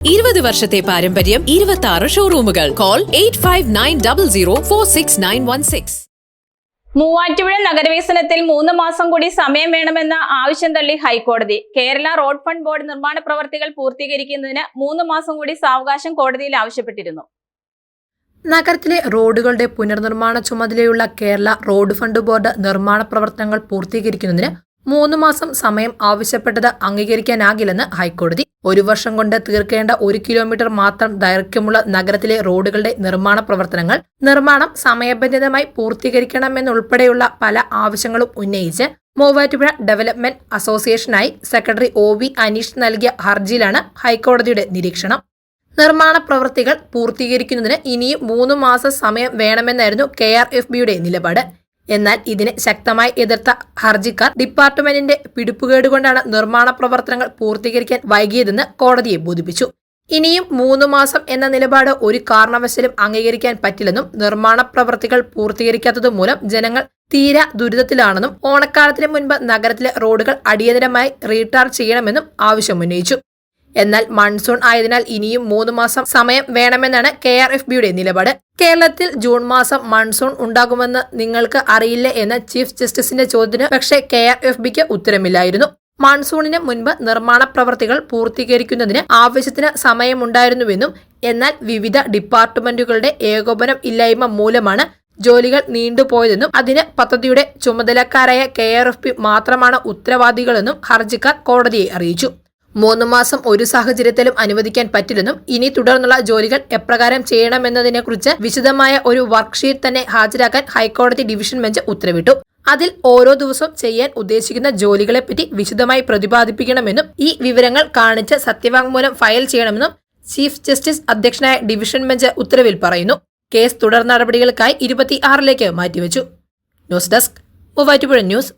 ഇരുപത് വർഷത്തെ പാരമ്പര്യം ഇരുപത്തി ആറ് ഷോറൂമുകൾ call eight five nine double zero four six nine one six Muvattupuzha നഗരവികസനത്തിൽ മൂന്ന് മാസം കൂടി സമയം വേണമെന്ന ആവശ്യം തള്ളി ഹൈക്കോടതി. കേരള റോഡ് ഫണ്ട് ബോർഡ് നിർമ്മാണ പ്രവർത്തികൾ പൂർത്തീകരിക്കുന്നതിന് മൂന്ന് മാസം കൂടി സാവകാശം കോടതിയിൽ ആവശ്യപ്പെട്ടിരുന്നു. നഗരത്തിലെ റോഡുകളുടെ പുനർനിർമ്മാണ ചുമതലയുള്ള കേരള റോഡ് ഫണ്ട് ബോർഡ് നിർമ്മാണ പ്രവർത്തനങ്ങൾ പൂർത്തീകരിക്കുന്നതിന് മൂന്ന് മാസം സമയം ആവശ്യപ്പെട്ടത് അംഗീകരിക്കാനാകില്ലെന്ന് ഹൈക്കോടതി. ഒരു വർഷം കൊണ്ട് തീർക്കേണ്ട ഒരു കിലോമീറ്റർ മാത്രം ദൈർഘ്യമുള്ള നഗരത്തിലെ റോഡുകളുടെ നിർമ്മാണ പ്രവർത്തനങ്ങൾ നിർമ്മാണം സമയബന്ധിതമായി പൂർത്തീകരിക്കണമെന്നുൾപ്പെടെയുള്ള പല ആവശ്യങ്ങളും ഉന്നയിച്ച് മൂവാറ്റുപുഴ ഡെവലപ്മെന്റ് അസോസിയേഷനായി സെക്രട്ടറി ഒ വി അനീഷ് നൽകിയ ഹർജിയിലാണ് ഹൈക്കോടതിയുടെ നിരീക്ഷണം. നിർമ്മാണ പ്രവൃത്തികൾ പൂർത്തീകരിക്കുന്നതിന് ഇനിയും മൂന്ന് മാസം സമയം വേണമെന്നായിരുന്നു കെ ആർ എഫ് ബിയുടെ നിലപാട്. എന്നാൽ ഇതിനെ ശക്തമായി എതിർത്ത ഹർജിക്കാർ ഡിപ്പാർട്ട്മെന്റിന്റെ പിടിപ്പുകേട് കൊണ്ടാണ് നിർമ്മാണ പ്രവർത്തനങ്ങൾ പൂർത്തീകരിക്കാൻ വൈകിയതെന്ന് കോടതിയെ ബോധിപ്പിച്ചു. ഇനിയും മൂന്ന് മാസം എന്ന നിലപാട് ഒരു കാരണവശാലും അംഗീകരിക്കാൻ പറ്റില്ലെന്നും നിർമ്മാണ പ്രവൃത്തികൾ പൂർത്തീകരിക്കാത്തത് മൂലം ജനങ്ങൾ തീരെ ദുരിതത്തിലാണെന്നും ഓണക്കാലത്തിന് മുൻപ് നഗരത്തിലെ റോഡുകൾ അടിയന്തരമായി റീടാർ ചെയ്യണമെന്നും ആവശ്യമുന്നയിച്ചു. എന്നാൽ മൺസൂൺ ആയതിനാൽ ഇനിയും മൂന്ന് മാസം സമയം വേണമെന്നാണ് കെ ആർ എഫ് ബിയുടെ നിലപാട്. കേരളത്തിൽ ജൂൺ മാസം മൺസൂൺ ഉണ്ടാകുമെന്ന് നിങ്ങൾക്ക് അറിയില്ല എന്ന ചീഫ് ജസ്റ്റിസിന്റെ ചോദ്യത്തിന് പക്ഷേ കെ ആർ എഫ് ബിക്ക് ഉത്തരമില്ലായിരുന്നു. മൺസൂണിന് മുൻപ് നിർമ്മാണ പ്രവർത്തികൾ പൂർത്തീകരിക്കുന്നതിന് ആവശ്യത്തിന് സമയമുണ്ടായിരുന്നുവെന്നും എന്നാൽ വിവിധ ഡിപ്പാർട്ട്മെന്റുകളുടെ ഏകോപനം ഇല്ലായ്മ മൂലമാണ് ജോലികൾ നീണ്ടുപോയതെന്നും അതിന് പദ്ധതിയുടെ ചുമതലക്കാരായ കെ മാത്രമാണ് ഉത്തരവാദികളെന്നും ഹർജിക്കാർ കോടതിയെ അറിയിച്ചു. മൂന്ന് മാസം ഒരു സാഹചര്യത്തിലും അനുവദിക്കാൻ പറ്റില്ലെന്നും ഇനി തുടർന്നുള്ള ജോലികൾ എപ്രകാരം ചെയ്യണമെന്നതിനെക്കുറിച്ച് വിശദമായ ഒരു വർക്ക്ഷീറ്റ് തന്നെ ഹാജരാക്കാൻ ഹൈക്കോടതി ഡിവിഷൻ ബെഞ്ച് ഉത്തരവിട്ടു. അതിൽ ഓരോ ദിവസവും ചെയ്യാൻ ഉദ്ദേശിക്കുന്ന ജോലികളെപ്പറ്റി വിശദമായി പ്രതിപാദിപ്പിക്കണമെന്നും ഈ വിവരങ്ങൾ കാണിച്ച് സത്യവാങ്മൂലം ഫയൽ ചെയ്യണമെന്നും ചീഫ് ജസ്റ്റിസ് അധ്യക്ഷനായ ഡിവിഷൻ ബെഞ്ച് ഉത്തരവിൽ പറയുന്നു. കേസ് തുടർ നടപടികൾക്കായി ഇരുപത്തിയാറിലേക്ക് മാറ്റിവെച്ചു. News desk Muvattupuzha news.